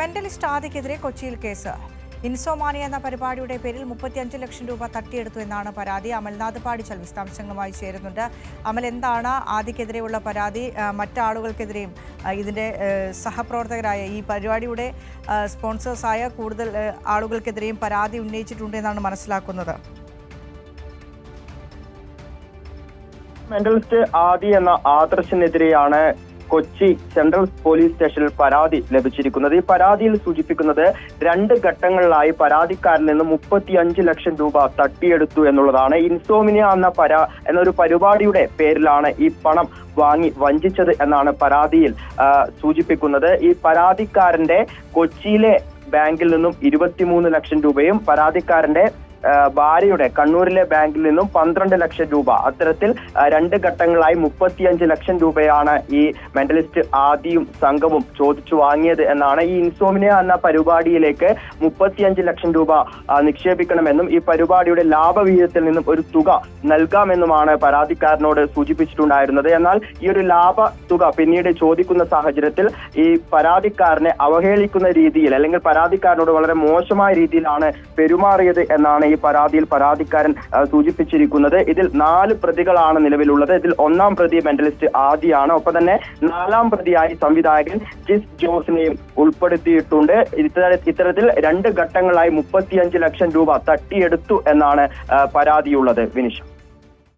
Mentalist ആദിക്കെതിരെ കൊച്ചിയിൽ case. ഇൻസോമാനി എന്ന പരിപാടിയുടെ പേരിൽ മുപ്പത്തിയഞ്ച് ലക്ഷം രൂപ തട്ടിയെടുത്തു എന്നാണ് പരാതി. അമൽനാഥ് പാടിച്ചൽ വിശദാംശങ്ങളുമായി ചേരുന്നുണ്ട്. അമൽ എന്താണ് ആദിക്കെതിരെയുള്ള പരാതി? മറ്റാളുകൾക്കെതിരെയും ഇതിന്റെ സഹപ്രവർത്തകരായ ഈ പരിപാടിയുടെ സ്പോൺസേഴ്സായ കൂടുതൽ ആളുകൾക്കെതിരെയും പരാതി ഉന്നയിച്ചിട്ടുണ്ട് എന്നാണ് മനസ്സിലാക്കുന്നത്. മെന്റലിസ്റ്റ് ആദി എന്ന ആദർശിനെതിരെയാണ് കൊച്ചി സെൻട്രൽ പോലീസ് സ്റ്റേഷനിൽ പരാതി ലഭിച്ചിരിക്കുന്നത്. ഈ പരാതിയിൽ സൂചിപ്പിക്കുന്നത് രണ്ട് ഘട്ടങ്ങളിലായി പരാതിക്കാരിൽ നിന്ന് മുപ്പത്തിയഞ്ച് ലക്ഷം രൂപ തട്ടിയെടുത്തു എന്നുള്ളതാണ്. ഇൻസോമിനിയ എന്ന പരാ എന്നൊരു പരിപാടിയുടെ പേരിലാണ് ഈ പണം വാങ്ങി വഞ്ചിച്ചത് എന്നാണ് പരാതിയിൽ സൂചിപ്പിക്കുന്നത്. ഈ പരാതിക്കാരന്റെ കൊച്ചിയിലെ ബാങ്കിൽ നിന്നും ഇരുപത്തിമൂന്ന് ലക്ഷം രൂപയും പരാതിക്കാരന്റെ ഭാര്യയുടെ കണ്ണൂരിലെ ബാങ്കിൽ നിന്നും പന്ത്രണ്ട് ലക്ഷം രൂപ. അത്തരത്തിൽ രണ്ട് ഘട്ടങ്ങളായി മുപ്പത്തിയഞ്ച് ലക്ഷം രൂപയാണ് ഈ മെന്റലിസ്റ്റ് ആദിയും സംഘവും ചോദിച്ചു വാങ്ങിയത് എന്നാണ് ഈ ഇൻസോമിനിയ എന്ന പരിപാടിയിലേക്ക് മുപ്പത്തിയഞ്ച് ലക്ഷം രൂപ നിക്ഷേപിക്കണമെന്നും ഈ പരിപാടിയുടെ ലാഭവിഹിതത്തിൽ നിന്നും ഒരു തുക നൽകാമെന്നുമാണ് പരാതിക്കാരനോട് സൂചിപ്പിച്ചിട്ടുണ്ടായിരുന്നത്. എന്നാൽ ഈ ഒരു ലാഭ തുക പിന്നീട് ചോദിക്കുന്ന സാഹചര്യത്തിൽ ഈ പരാതിക്കാരനെ അവഹേളിക്കുന്ന രീതിയിൽ അല്ലെങ്കിൽ പരാതിക്കാരനോട് വളരെ മോശമായ രീതിയിലാണ് പെരുമാറിയത് എന്നാണ് ഈ പരാതിയിൽ പരാതിക്കാരൻ സൂചിപ്പിച്ചിരിക്കുന്നത് ഇതിൽ നാല് പ്രതികളാണ് നിലവിലുള്ളത്. ഇതിൽ ഒന്നാം പ്രതി മെന്റലിസ്റ്റ് ആദിയാണ്. ഒപ്പം തന്നെ നാലാം പ്രതിയായി സംവിധായകൻ ജിസ് ജോസിനെയും ഉൾപ്പെടുത്തിയിട്ടുണ്ട്. ഇത്തര- ഇത്തരത്തിൽ രണ്ട് ഘട്ടങ്ങളായി മുപ്പത്തിയഞ്ച് ലക്ഷം രൂപ തട്ടിയെടുത്തു എന്നാണ് പരാതിയുള്ളത് വിനിഷ.